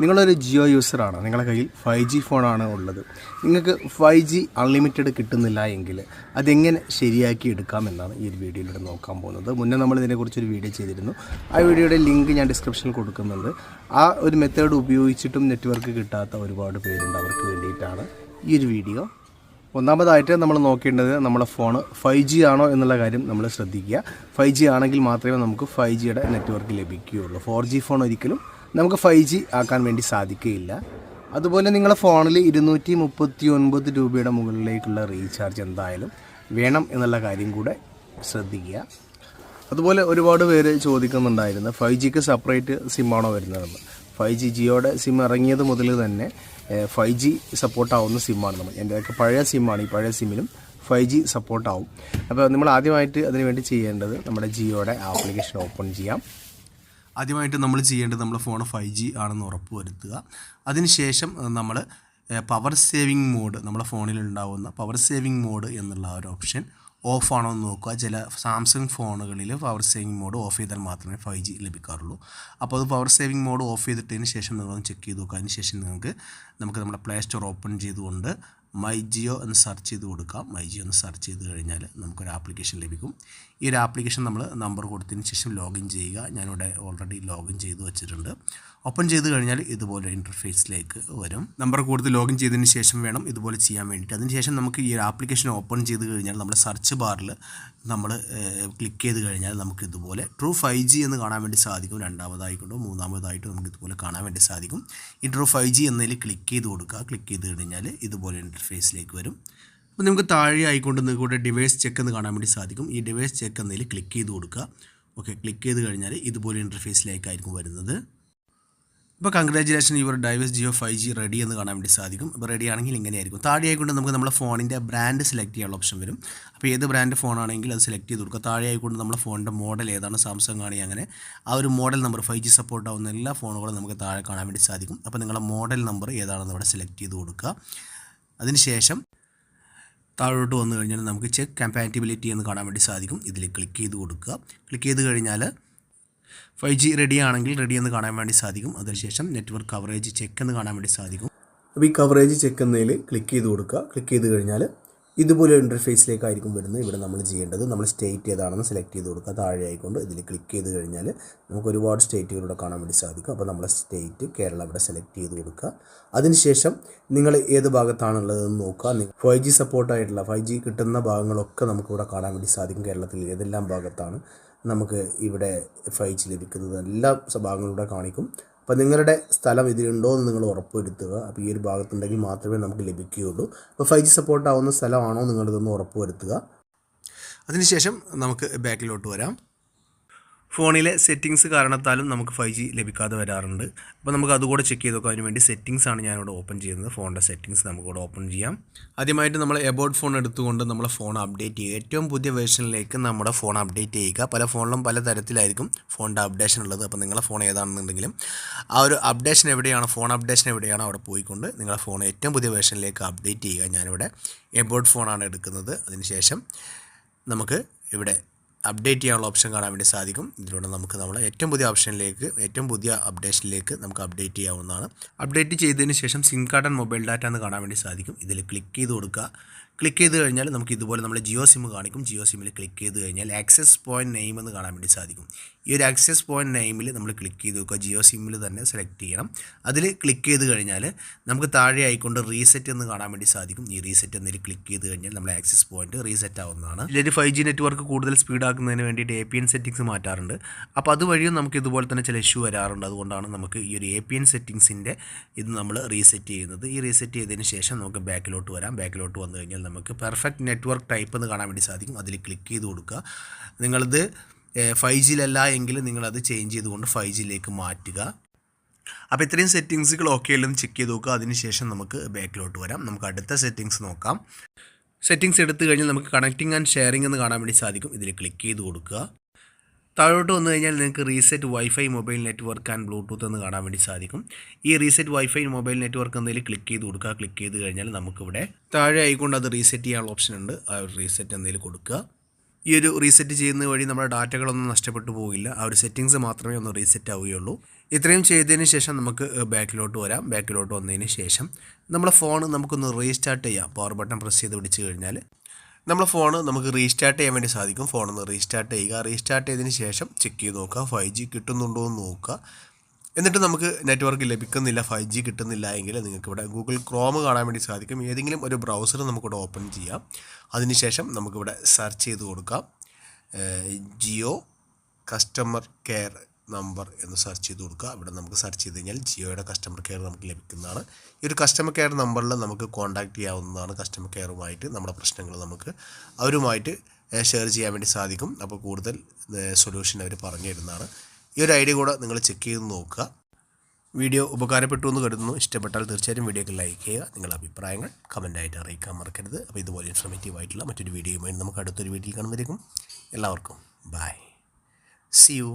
നിങ്ങളൊരു ജിയോ യൂസറാണ്. നിങ്ങളുടെ കയ്യിൽ ഫൈവ് ജി ഫോണാണ് ഉള്ളത്. നിങ്ങൾക്ക് ഫൈവ് ജി അൺലിമിറ്റഡ് കിട്ടുന്നില്ല എങ്കിൽ അതെങ്ങനെ ശരിയാക്കി എടുക്കാമെന്നാണ് ഈ ഒരു വീഡിയോയിലൂടെ നോക്കാൻ പോകുന്നത്. മുന്നേ നമ്മൾ ഇതിനെക്കുറിച്ചൊരു വീഡിയോ ചെയ്തിരുന്നു. ആ വീഡിയോയുടെ ലിങ്ക് ഞാൻ ഡിസ്ക്രിപ്ഷനിൽ കൊടുക്കുന്നുണ്ട്. ആ ഒരു മെത്തേഡ് ഉപയോഗിച്ചിട്ടും നെറ്റ്വർക്ക് കിട്ടാത്ത ഒരുപാട് പേരുണ്ട്. അവർക്ക് വേണ്ടിയിട്ടാണ് ഈ ഒരു വീഡിയോ ഒന്നാമതായിട്ട് നമ്മൾ നോക്കേണ്ടത് നമ്മുടെ ഫോൺ ഫൈവ് ജി ആണോ എന്നുള്ള കാര്യം നമ്മൾ ശ്രദ്ധിക്കുക. ഫൈവ് ജി ആണെങ്കിൽ മാത്രമേ നമുക്ക് ഫൈവ് ജിയുടെ നെറ്റ്വർക്ക് ലഭിക്കുകയുള്ളൂ. ഫോർ ജി ഫോൺ ഒരിക്കലും നമുക്ക് ഫൈവ് ജി ആക്കാൻ വേണ്ടി സാധിക്കുകയില്ല. അതുപോലെ നിങ്ങളുടെ ഫോണിൽ ഇരുന്നൂറ്റി മുപ്പത്തി ഒൻപത് രൂപയുടെ മുകളിലേക്കുള്ള റീചാർജ് എന്തായാലും വേണം എന്നുള്ള കാര്യം കൂടെ ശ്രദ്ധിക്കുക. അതുപോലെ ഒരുപാട് പേര് ചോദിക്കുന്നുണ്ടായിരുന്നു ഫൈവ് ജിക്ക് സെപ്പറേറ്റ് സിമ്മാണോ വരുന്നതെന്ന്. ഫൈവ് ജി ജിയോയുടെ സിം ഇറങ്ങിയത് മുതൽ തന്നെ ഫൈവ് ജി സപ്പോർട്ടാവുന്ന സിമ്മാണ് നമ്മൾ. എന്റെയൊക്കെ പഴയ സിമ്മാണ് ഈ പഴയ സിമ്മിലും ഫൈവ് ജി സപ്പോർട്ടാവും. അപ്പോൾ നമ്മൾ ആദ്യമായിട്ട് അതിന് വേണ്ടി ചെയ്യേണ്ടത് നമ്മുടെ ജിയോയുടെ ആപ്ലിക്കേഷൻ ഓപ്പൺ ചെയ്യാം. ആദ്യമായിട്ട് നമ്മൾ ചെയ്യേണ്ടത് നമ്മുടെ ഫോൺ ഫൈവ് ജി ആണെന്ന് ഉറപ്പ് വരുത്തുക. അതിനുശേഷം നമ്മൾ പവർ സേവിങ് മോഡ് നമ്മുടെ ഫോണിൽ ഉണ്ടാവുന്ന പവർ സേവിങ് മോഡ് എന്നുള്ള ഒരു ഓപ്ഷൻ ഓഫ് ആണോ എന്ന് നോക്കുക. ചില സാംസങ് ഫോണുകളിൽ പവർ സേവിങ് മോഡ് ഓഫ് ചെയ്താൽ മാത്രമേ ഫൈവ് ജി ലഭിക്കാറുള്ളൂ. അപ്പോൾ അത് പവർ സേവിങ് മോഡ് ഓഫ് ചെയ്തിട്ടതിന് ശേഷം നിങ്ങളൊന്ന് ചെക്ക് ചെയ്ത് നോക്കുക. അതിന് ശേഷം നിങ്ങൾക്ക് നമുക്ക് നമ്മുടെ പ്ലേ സ്റ്റോർ ഓപ്പൺ ചെയ്തുകൊണ്ട് മൈ ജിയോ എന്ന് സെർച്ച് ചെയ്ത് കൊടുക്കാം. മൈ ജിയോ എന്ന് സെർച്ച് ചെയ്ത് കഴിഞ്ഞാൽ നമുക്കൊരു ആപ്ലിക്കേഷൻ ലഭിക്കും. ഈ ഒരു ആപ്ലിക്കേഷൻ നമ്മൾ നമ്പർ കൊടുത്തതിന് ശേഷം ലോഗിൻ ചെയ്യുക. ഞാനിവിടെ ഓൾറെഡി ലോഗിൻ ചെയ്ത് വെച്ചിട്ടുണ്ട്. ഓപ്പൺ ചെയ്ത് കഴിഞ്ഞാൽ ഇതുപോലെ ഇന്റർഫേസിലേക്ക് വരും. നമ്പർ കൊടുത്ത് ലോഗിൻ ചെയ്തതിന് ശേഷം വേണം ഇതുപോലെ ചെയ്യാൻ വേണ്ടിയിട്ട്. അതിനുശേഷം നമുക്ക് ഈ ഒരു ആപ്ലിക്കേഷൻ ഓപ്പൺ ചെയ്ത് കഴിഞ്ഞാൽ നമ്മുടെ സെർച്ച് ബാറിൽ നമ്മൾ ക്ലിക്ക് ചെയ്ത് കഴിഞ്ഞാൽ നമുക്ക് ഇതുപോലെ ട്രൂ ഫൈവ് ജി എന്ന് കാണാൻ വേണ്ടി സാധിക്കും. രണ്ടാമതായിക്കോട്ടോ മൂന്നാമതായിട്ടോ നമുക്ക് ഇതുപോലെ കാണാൻ വേണ്ടി സാധിക്കും. ഈ ട്രൂ ഫൈവ് ജി എന്നതിൽ ക്ലിക്ക് ചെയ്ത് കൊടുക്കുക. ക്ലിക്ക് ചെയ്ത് കഴിഞ്ഞാൽ ഇതുപോലെ ഇന്റർഫേസിലേക്ക് വരും. അപ്പോൾ നമുക്ക് താഴെ ആയിക്കൊണ്ട് നിങ്ങൾക്ക് ഇവിടെ ഡിവൈസ് ചെക്ക് എന്ന് കാണാൻ വേണ്ടി സാധിക്കും. ഈ ഡിവൈസ് ചെക്ക് എന്നതിൽ ക്ലിക്ക് ചെയ്ത് കൊടുക്കുക. ഓക്കെ ക്ലിക്ക് ചെയ്ത് കഴിഞ്ഞാൽ ഇതുപോലെ ഇന്റർഫേസിലേക്കായിരിക്കും വരുന്നത്. ഇപ്പോൾ congratulation your device Jio five G ready എന്ന് കാണാൻ വേണ്ടി സാധിക്കും. ഇപ്പോൾ റെഡി ആണെങ്കിൽ ഇങ്ങനെയായിരിക്കും. താഴെ ആയിക്കൊണ്ട് നമുക്ക് നമ്മുടെ ഫോണിന്റെ ബ്രാൻഡ് സെലക്ട് ചെയ്യാനുള്ള ഓപ്ഷൻ വരും. അപ്പോൾ ഏത് ബ്രാൻഡ് ഫോണാണെങ്കിൽ അത് സെലക്ട് ചെയ്ത് കൊടുക്കുക. താഴെ ആയിക്കൊണ്ട് നമ്മുടെ ഫോണിന്റെ മോഡൽ ഏതാണ്? സാംസങ് ആണെങ്കിൽ അങ്ങനെ. ആ ഒരു model number five G support ആവുന്ന എല്ലാ ഫോണുകളും നമുക്ക് താഴെ കാണാൻ വേണ്ടി സാധിക്കും. അപ്പോൾ നിങ്ങളുടെ മോഡൽ നമ്പർ ഏതാണെന്ന് ഇവിടെ സെലക്ട് ചെയ്ത് കൊടുക്കുക. അതിനുശേഷം താഴോട്ട് വന്നു കഴിഞ്ഞാൽ നമുക്ക് ചെക്ക് കമ്പാറ്റിബിലിറ്റി എന്ന് കാണാൻ വേണ്ടി സാധിക്കും. ഇതിൽ ക്ലിക്ക് ചെയ്ത് കൊടുക്കുക. ക്ലിക്ക് ചെയ്ത് കഴിഞ്ഞാൽ ഫൈവ് ജി റെഡി ആണെങ്കിൽ റെഡി എന്ന് കാണാൻ വേണ്ടി സാധിക്കും. അതിനുശേഷം നെറ്റ്വർക്ക് കവറേജ് ചെക്ക് എന്ന് കാണാൻ വേണ്ടി സാധിക്കും. അപ്പോൾ ഈ കവറേജ് ചെക്ക് എന്നതിൽ ക്ലിക്ക് ചെയ്ത് കൊടുക്കുക. ക്ലിക്ക് ചെയ്ത് കഴിഞ്ഞാൽ ഇതുപോലെ ഇന്റർഫേസിലേക്കായിരിക്കും വരുന്നത്. ഇവിടെ നമ്മൾ ചെയ്യേണ്ടത് നമ്മൾ സ്റ്റേറ്റ് ഏതാണെന്ന് സെലക്ട് ചെയ്ത് കൊടുക്കുക. താഴെ ആയിക്കൊണ്ട് ഇതിൽ ക്ലിക്ക് ചെയ്ത് കഴിഞ്ഞാൽ നമുക്ക് ഒരുപാട് സ്റ്റേറ്റുകളിലൂടെ കാണാൻ വേണ്ടി സാധിക്കും. അപ്പോൾ നമ്മുടെ സ്റ്റേറ്റ് കേരള ഇവിടെ സെലക്ട് ചെയ്ത് കൊടുക്കുക. അതിനുശേഷം നിങ്ങൾ ഏത് ഭാഗത്താണുള്ളതെന്ന് നോക്കുക. ഫൈവ് ജി സപ്പോർട്ടായിട്ടുള്ള ഫൈവ് ജി കിട്ടുന്ന ഭാഗങ്ങളൊക്കെ നമുക്കിവിടെ കാണാൻ വേണ്ടി സാധിക്കും. കേരളത്തിൽ ഏതെല്ലാം ഭാഗത്താണ് നമുക്ക് ഇവിടെ ഫൈവ് ജി ലഭിക്കുന്നത്. എല്ലാ ഭാഗങ്ങളിലൂടെ കാണിക്കും. അപ്പോൾ നിങ്ങളുടെ സ്ഥലം ഇതിലുണ്ടോ എന്ന് നിങ്ങൾ ഉറപ്പുവരുത്തുക. അപ്പോൾ ഈ ഒരു ഭാഗത്തുണ്ടെങ്കിൽ മാത്രമേ നമുക്ക് ലഭിക്കുകയുള്ളൂ. അപ്പോൾ ഫൈവ് ജി സപ്പോർട്ട് ആവുന്ന സ്ഥലമാണോ നിങ്ങളിതൊന്ന് ഉറപ്പുവരുത്തുക. അതിനുശേഷം നമുക്ക് ബാക്കിലോട്ട് വരാം. ഫോണിലെ സെറ്റിങ്സ് കാരണത്താലും നമുക്ക് ഫൈവ് ജി ലഭിക്കാതെ വരാറുണ്ട്. അപ്പോൾ നമുക്ക് അതുകൂടെ ചെക്ക് ചെയ്ത് നോക്കാം. അതിന് വേണ്ടി സെറ്റിങ്സ് ആണ് ഞാനിവിടെ ഓപ്പൺ ചെയ്യുന്നത്. ഫോണിന്റെ സെറ്റിങ്സ് നമുക്കിവിടെ ഓപ്പൺ ചെയ്യാം. ആദ്യമായിട്ട് നമ്മൾ എബോട്ട് ഫോൺ എടുത്തുകൊണ്ട് നമ്മളെ ഫോൺ അപ്ഡേറ്റ് ചെയ്യുക. ഏറ്റവും പുതിയ വേർഷനിലേക്ക് നമ്മുടെ ഫോൺ അപ്ഡേറ്റ് ചെയ്യുക. പല ഫോണിലും പല തരത്തിലായിരിക്കും ഫോണിന്റെ അപ്ഡേഷൻ ഉള്ളത്. അപ്പോൾ നിങ്ങളുടെ ഫോൺ ഏതാണെന്നുണ്ടെങ്കിലും ആ ഒരു അപ്ഡേഷൻ എവിടെയാണ് ഫോൺ അപ്ഡേഷൻ എവിടെയാണ് അവിടെ പോയിക്കൊണ്ട് നിങ്ങളുടെ ഫോൺ ഏറ്റവും പുതിയ വേർഷനിലേക്ക് അപ്ഡേറ്റ് ചെയ്യുക. ഞാനിവിടെ എബോട്ട് ഫോണാണ് എടുക്കുന്നത്. അതിനുശേഷം നമുക്ക് ഇവിടെ അപ്ഡേറ്റ് ചെയ്യാനുള്ള ഓപ്ഷൻ കാണാൻ വേണ്ടി സാധിക്കും. ഇതിലൂടെ നമുക്ക് നമ്മൾ ഏറ്റവും പുതിയ ഓപ്ഷനിലേക്ക് ഏറ്റവും പുതിയ അപ്ഡേഷനിലേക്ക് നമുക്ക് അപ്ഡേറ്റ് ചെയ്യാവുന്നതാണ്. അപ്ഡേറ്റ് ചെയ്തതിന് ശേഷം SIM card and mobile data എന്ന് കാണാൻ വേണ്ടി സാധിക്കും. ഇതിൽ ക്ലിക്ക് ചെയ്ത് കൊടുക്കുക. ക്ലിക്ക് ചെയ്ത് കഴിഞ്ഞാൽ നമുക്ക് ഇതുപോലെ നമ്മൾ ജിയോ സിം കാണിക്കും. ജിയോ സിമ്മിൽ ക്ലിക്ക് ചെയ്ത് കഴിഞ്ഞാൽ ആക്സസ് പോയിന്റ് നെയിം എന്ന് കാണാൻ വേണ്ടി സാധിക്കും. ഈ ഒരു ആക്സസ് പോയിന്റ് നെയിമിൽ നമ്മൾ ക്ലിക്ക് ചെയ്ത് നോക്കുക. ജിയോ സിമ്മിൽ തന്നെ സെലക്ട് ചെയ്യണം. അതിൽ ക്ലിക്ക് ചെയ്ത് കഴിഞ്ഞാൽ നമുക്ക് താഴെ ആയിക്കൊണ്ട് റീസെറ്റ് എന്ന് കാണാൻ വേണ്ടി സാധിക്കും. ഈ റീസെറ്റ് എന്നതിൽ ക്ലിക്ക് ചെയ്ത് കഴിഞ്ഞാൽ നമ്മൾ ആക്സസ് പോയിന്റ് റീസെറ്റ് ആവുന്നതാണ്. ഇതിലൊരു ഫൈവ് ജി നെറ്റ്വർക്ക് കൂടുതൽ സ്പീഡ് ആക്കുന്നതിന് വേണ്ടിയിട്ട് എ പി എൻ സെറ്റിങ്സ് മാറ്റാറുണ്ട്. അപ്പോൾ അതുവഴിയും നമുക്ക് ഇതുപോലെ തന്നെ ചില ഇഷ്യൂ വരാറുണ്ട്. അതുകൊണ്ടാണ് നമുക്ക് ഈ ഒരു എ പി എൻ സെറ്റിങ്സിന്റെ ഇത് നമ്മൾ റീസെറ്റ് ചെയ്യുന്നത്. ഈ റീസെറ്റ് ചെയ്തതിന് ശേഷം നമുക്ക് ബാക്കിലോട്ട് വരാം. ബാക്കിലോട്ട് വന്നു കഴിഞ്ഞാൽ നമുക്ക് പെർഫെക്റ്റ് നെറ്റ്വർക്ക് ടൈപ്പ് എന്ന് കാണാൻ വേണ്ടി സാധിക്കും. അതിൽ ക്ലിക്ക് ചെയ്ത് കൊടുക്കുക. നിങ്ങളത് ഫൈവ് ജിയിലല്ല എങ്കിൽ നിങ്ങളത് ചേഞ്ച് ചെയ്തുകൊണ്ട് ഫൈവ് ജിയിലേക്ക് മാറ്റുക. അപ്പോൾ ഇത്രയും സെറ്റിങ്സുകൾ ഓക്കെ അല്ലെന്ന് ചെക്ക് ചെയ്ത് നോക്കുക. അതിനുശേഷം നമുക്ക് ബാക്കിലോട്ട് വരാം. നമുക്ക് അടുത്ത സെറ്റിങ്സ് നോക്കാം. സെറ്റിങ്സ് എടുത്തു കഴിഞ്ഞാൽ നമുക്ക് കണക്റ്റിംഗ് ആൻഡ് ഷെയറിംഗ് എന്ന് കാണാൻ വേണ്ടി സാധിക്കും. ഇതിൽ ക്ലിക്ക് ചെയ്ത് കൊടുക്കുക. താഴോട്ട് വന്നു കഴിഞ്ഞാൽ നിങ്ങൾക്ക് reset wifi mobile network and bluetooth എന്ന് കാണാൻ വേണ്ടി സാധിക്കും. ഈ റീസെറ്റ് വൈഫൈ മൊബൈൽ നെറ്റ്വർക്ക് എന്നതിൽ ക്ലിക്ക് ചെയ്ത് കൊടുക്കുക. ക്ലിക്ക് ചെയ്ത് കഴിഞ്ഞാൽ നമുക്കിവിടെ താഴെ ആയിക്കൊണ്ട് അത് റീസെറ്റ് ചെയ്യാനുള്ള ഓപ്ഷൻ ഉണ്ട്. ആ ഒരു റീസെറ്റ് എന്നതിൽ കൊടുക്കുക. ഈ ഒരു റീസെറ്റ് ചെയ്യുന്ന വഴി നമ്മുടെ ഡാറ്റകളൊന്നും നഷ്ടപ്പെട്ടു പോകില്ല ആ ഒരു സെറ്റിങ്സ് മാത്രമേ ഒന്ന് റീസെറ്റ് ആവുകയുള്ളൂ. ഇത്രയും ചെയ്തതിന് ശേഷം നമുക്ക് ബാക്കിലോട്ട് വരാം. ബാക്കിലോട്ട് വന്നതിന് ശേഷം നമ്മുടെ ഫോൺ നമുക്കൊന്ന് റീസ്റ്റാർട്ട് ചെയ്യാം. പവർ ബട്ടൺ പ്രസ് ചെയ്ത് പിടിച്ച് കഴിഞ്ഞാൽ നമ്മുടെ ഫോൺ നമുക്ക് റീസ്റ്റാർട്ട് ചെയ്യാൻ വേണ്ടി സാധിക്കും. ഫോണൊന്ന് റീസ്റ്റാർട്ട് ചെയ്യുക. റീസ്റ്റാർട്ട് ചെയ്തതിന് ശേഷം ചെക്ക് ചെയ്ത് നോക്കുക. ഫൈവ് ജി കിട്ടുന്നുണ്ടോ എന്ന് നോക്കുക. എന്നിട്ട് നമുക്ക് നെറ്റ്വർക്ക് ലഭിക്കുന്നില്ല. ഫൈവ് ജി കിട്ടുന്നില്ല എങ്കിൽ നിങ്ങൾക്ക് ഇവിടെ ഗൂഗിൾ ക്രോം കാണാൻ വേണ്ടി സാധിക്കും. ഏതെങ്കിലും ഒരു ബ്രൗസർ നമുക്കിവിടെ ഓപ്പൺ ചെയ്യാം. അതിനുശേഷം നമുക്കിവിടെ സെർച്ച് ചെയ്ത് കൊടുക്കാം. ജിയോ കസ്റ്റമർ കെയർ നമ്പർ എന്ന് സെർച്ച് ചെയ്ത് കൊടുക്കുക. ഇവിടെ നമുക്ക് സെർച്ച് ചെയ്ത് കഴിഞ്ഞാൽ ജിയോയുടെ കസ്റ്റമർ കെയർ നമുക്ക് ലഭിക്കുന്നതാണ്. ഈ ഒരു കസ്റ്റമർ കെയർ നമ്പറിൽ നമുക്ക് കോൺടാക്ട് ചെയ്യാവുന്നതാണ് കസ്റ്റമർ കെയറുമായിട്ട് നമ്മുടെ പ്രശ്നങ്ങൾ നമുക്ക് അവരുമായിട്ട് ഷെയർ ചെയ്യാൻ വേണ്ടി സാധിക്കും. അപ്പോൾ കൂടുതൽ സൊല്യൂഷൻ അവർ പറഞ്ഞു തരുന്നതാണ്. ഈ ഒരു ഐഡിയ കൂടെ നിങ്ങൾ ചെക്ക് ചെയ്ത് നോക്കുക. വീഡിയോ ഉപകാരപ്പെട്ടു എന്ന് കരുതുന്നു. ഇഷ്ടപ്പെട്ടാൽ തീർച്ചയായും വീഡിയോക്ക് ലൈക്ക് ചെയ്യുക. നിങ്ങളുടെ അഭിപ്രായങ്ങൾ കമന്റായിട്ട് അറിയിക്കാൻ മറക്കരുത്. അപ്പോൾ ഇതുപോലെ ഇൻഫർമേറ്റീവ് ആയിട്ടുള്ള മറ്റൊരു വീഡിയോയുമായി നമുക്ക് അടുത്തൊരു വീഡിയോയിൽ കാണുമ്പോഴേക്കും എല്ലാവർക്കും ബൈ സി യു